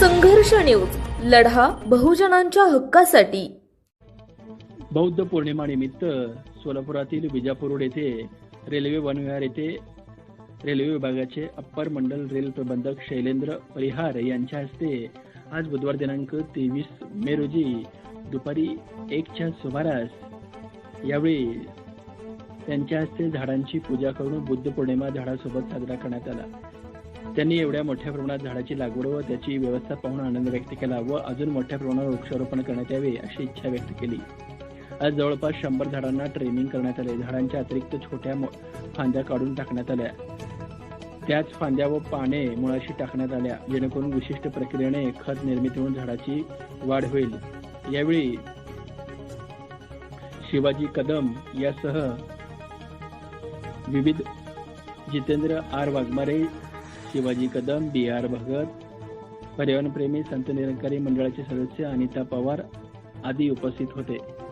संघर्ष न्यूज. लढा बहुजनांच्या हक्कासाठी. बौद्ध पौर्णिमानिमित्त सोलापुरातील विजापूर रोड येथे रेल्वे वनविहार येथे रेल्वे विभागाचे अप्पर मंडल रेल प्रबंधक शैलेंद्र परिहार यांच्या हस्ते आज बुधवार दिनांक तेवीस मे रोजी दुपारी एकच्या सुमारास यावेळी त्यांच्या हस्ते झाडांची पूजा करून बुद्ध पौर्णिमा झाडासोबत साजरा करण्यात आला. त्यांनी एवढ्या मोठ्या प्रमाणात झाडाची लागवड व त्याची व्यवस्था पाहून आनंद व्यक्त केला व अजून मोठ्या प्रमाणावर वृक्षारोपण करण्यात यावे अशी इच्छा व्यक्त केली. आज जवळपास शंभर झाडांना ट्रेनिंग करण्यात आले. झाडांच्या अतिरिक्त छोट्या फांद्या काढून टाकण्यात आल्या. त्याच फांद्या व पाने मुळाशी टाकण्यात आल्या. जेणेकरून विशिष्ट प्रक्रियेने खत निर्मिती होऊन झाडाची वाढ होईल. यावेळी शिवाजी कदम यासह विविध Jitendra R Waghmare Shivaji Kadam B R Bhagat पर्यावरणप्रेमी Sant Nirankari मंडळाचे सदस्य अनिता पवार आदी उपस्थित होते.